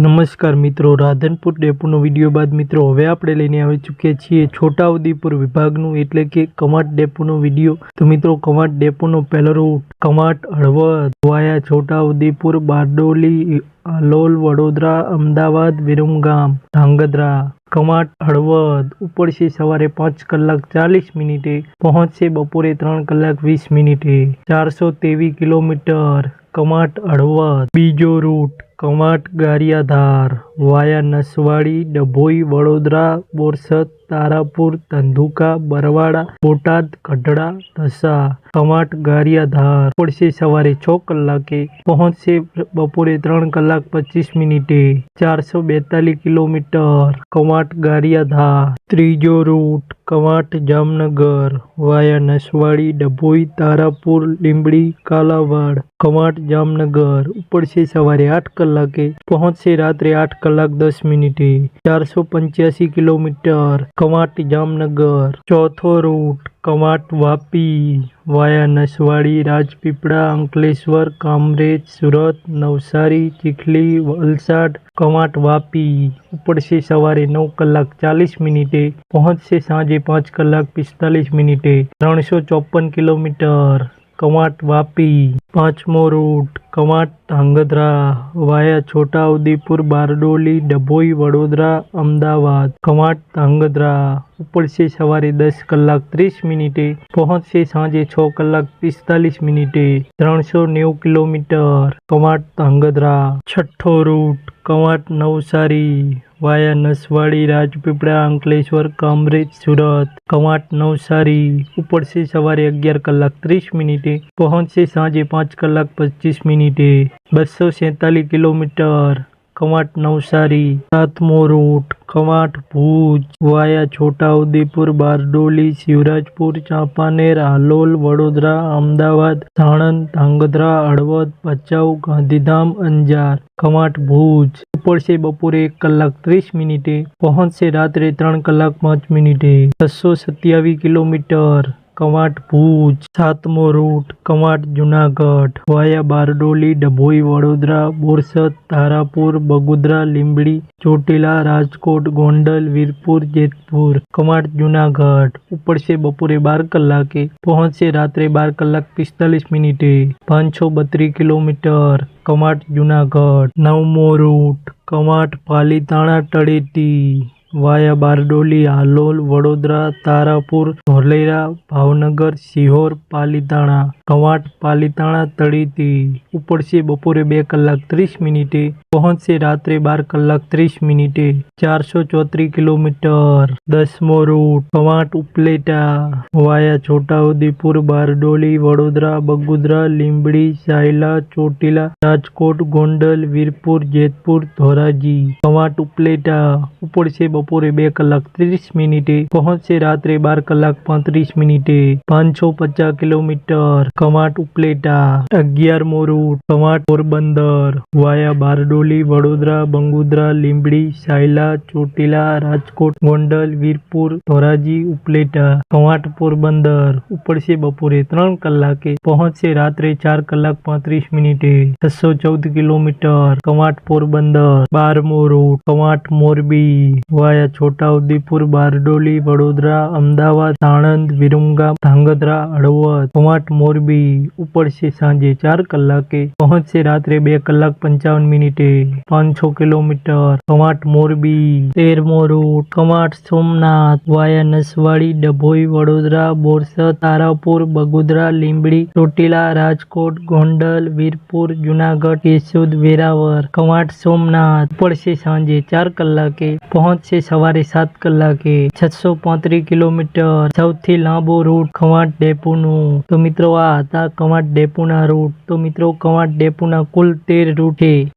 નમસ્કાર મિત્રો, રાધનપુર ડેપોનો વીડિયો બાદ મિત્રો હવે આપણે લઈને આવી ચૂક્યા છીએ છોટાઉદેપુર વિભાગનું એટલે કે કમાટ ડેપોનો વીડિયો. તો મિત્રો, કમાટ ડેપોનો પહેલો રૂટ કમાટ, હળવદ વાયા છોટાઉદેપુર, બારડોલી આલોલ વડોદરા, અમદાવાદ, વિરમગામ, ધાંગધ્રા. કમાટ, હળવદ ઉપડશે સવારે પાંચ કલાક ચાલીસ મિનિટે, પહોંચશે બપોરે ત્રણ કલાક વીસ મિનિટે. ચારસો કિલોમીટર. કમાટ, હળવદ. બીજો રૂટ कमाट गारियाधार વાયા નસવાડી ડભોઈ વડોદરા બોરસદ તારાપુર ધંધુકા બરવાડા બોટાદ ગઢડા ઢસા કમાટ ગારિયાધાર પડશે સવારે છ કલાકે પહોંચશે બપોરે ત્રણ કલાક પચીસ મિનિટે ચારસો બેતાલીસ કિલોમીટર કમાટ ગારિયાધાર ત્રીજો રૂટ કવાંટ જામનગર વાયા નસવાડી ડભોઈ તારાપુર લીંબડી કાલાવાડ કવાંટ જામનગર ઉપડશે સવારે આઠ કલાકે પહોંચશે રાત્રે આઠ કલાક દસ મિનિટે ચારસો પંચ્યાસી કિલોમીટર કવાંટ જામનગર. ચોથો રૂટ કવાંટ વાપી વાયા નસવાડી, રાજપીપળા, અંકલેશ્વર, કામરેજ, સુરત, નવસારી, ચીખલી, વલસાડ, કવાંટ વાપી. ઉપડશે સવારે નવ કલાક ચાલીસ મિનિટે, પહોંચશે સાંજે પાંચ કલાક પિસ્તાલીસ મિનિટે. ત્રણસો ચોપન કિલોમીટર કવાંટ વાપી, પાંચમો રૂટ, કવાંટ ધાંગધ્રા, વાયા છોટાઉદેપુર, બારડોલી, ડભોઈ, વડોદરા, અમદાવાદ. કવાંટ ધાંગધ્રા ઉપડશે સવારે દસ કલાક ત્રીસ મિનિટે, પહોંચશે સાંજે છ કલાક પિસ્તાલીસ મિનિટે, ત્રણસો નેવું કિલોમીટર. કવાંટ ધાંગધ્રા, છઠ્ઠો રૂટ, કવાંટ નવસારી વાયા નસવાડી રાજપીપળા, અંકલેશ્વર, કામરેજ, સુરત. કવાંટ, નવસારી. ઉપડશે સવારે અગિયાર કલાક ત્રીસ મિનિટે. પહોંચશે સાંજે પાંચ કલાક પચીસ મિનિટે. બસો સેતાલીસ કિલોમીટર. કવાંટ નવસારી સાતમો રૂટ કવાંટ ભુજ, વાયા છોટાઉદેપુર, બારડોલી, શિવરાજપુર, ચાંપાનેર, હાલોલ, વડોદરા, અમદાવાદ, સાણંદ, ધાંગધ્રા, હળવદ, ભચાઉ, ગાંધીધામ, અંજાર. કમાટ ભુજ. ઉપડશે બપોરે એક કલાક ત્રીસ મિનિટે, પહોંચશે રાત્રે ત્રણ કલાક પાંચ મિનિટે. છસો સત્યાવીસ કિલોમીટર. કવાંટ ભુજ, સાતમો રૂટ, કવાંટ જુનાગઢ, વાયા બારડોલી, ડભોઈ, વડોદરા, બોરસદ, તારાપુર, બગોદરા, લીંબડી, ચોટીલા, રાજકોટ, ગોંડલ, વીરપુર, જેતપુર, કવાંટ જુનાગઢ. ઉપડશે બપોરે બાર કલાકે, પહોંચશે રાત્રે બાર કલાક પિસ્તાલીસ મિનિટે. પાંચસો બત્રીસ કિલોમીટર, કવાંટ જુનાગઢ. નવમો રૂટ, કવાંટ પાલીતાણા, તળેટી. વાયા બારડોલી હાલોલ વડોદરા તારાપુર ધોલેરા ભાવનગર સિહોર પાલીતાણા કવાંટ પાલીતાણા તળેટી ઉપડશે બપોરે બે કલાક ત્રીસ મિનિટે પહોંચશે રાત્રે બાર કલાક ત્રીસ મિનિટે ચારસો ચોત્રીસ કિલોમીટર દસમો રૂટ કવાંટ ઉપલેટા વાયા છોટાઉદેપુર બારડોલી વડોદરા બગોદરા લીંબડી સાયલા ચોટીલા રાજકોટ ગોંડલ વીરપુર જેતપુર ધોરાજી કવાંટ ઉપલેટા ઉપડશે બપોરે બે કલાક ત્રીસ મિનિટે પહોંચશે રાત્રે બાર કલાક પાંત્રીસ મિનિટે પાંચસો પચાસ કિલોમીટર કવાંટ ઉપલેટા અગિયારમો રૂટ કવાંટ પોરબંદર વાયા બારડોલી વડોદરા બંગોદરા લીંબડી સાયલા ચોટીલા રાજકોટ ગોંડલ વીરપુર ધોરાજી ઉપલેટા કવાંટ પોરબંદર ઉપડશે બપોરે ત્રણ કલાકે પહોંચશે રાત્રે ચાર કલાક પાંત્રીસ મિનિટે છસો ચૌદ કિલોમીટર કવાંટ પોરબંદર બારમો રૂટ કવાંટ મોરબી વાયા છોટાઉદેપુર બારડોલી વડોદરા અમદાવાદ સાણંદ વિરમગામ ધાંગધ્રા હળવદ કવાંટ મોરબી ઉપડશે સાંજે ચાર કલાકે પહોંચશે રાત્રે બે કલાક પંચાવન મિનિટે પાંચસો કિલોમીટર કવાંટ મોરબી તેરમો રૂટ કવાંટ સોમનાથ વાયા નસવાડી ડભોઈ વડોદરા બોરસદ તારાપુર બગોદરા લીંબડી ચોટીલા રાજકોટ ગોંડલ વીરપુર જુનાગઢ કેશોદ વેરાવર કવાંટ સોમનાથ પડશે સાંજે ચાર કલાકે પહોંચશે સવારે સાત કલાકે છસો પાંત્રીસ કિલોમીટર સૌથી લાંબો રૂટ કવાંટ ડેપોનું. તો મિત્રો આ હતા કવાંટ ડેપોના રૂટ તો મિત્રો કવાંટ ડેપોના કુલ તેર રૂટ છે.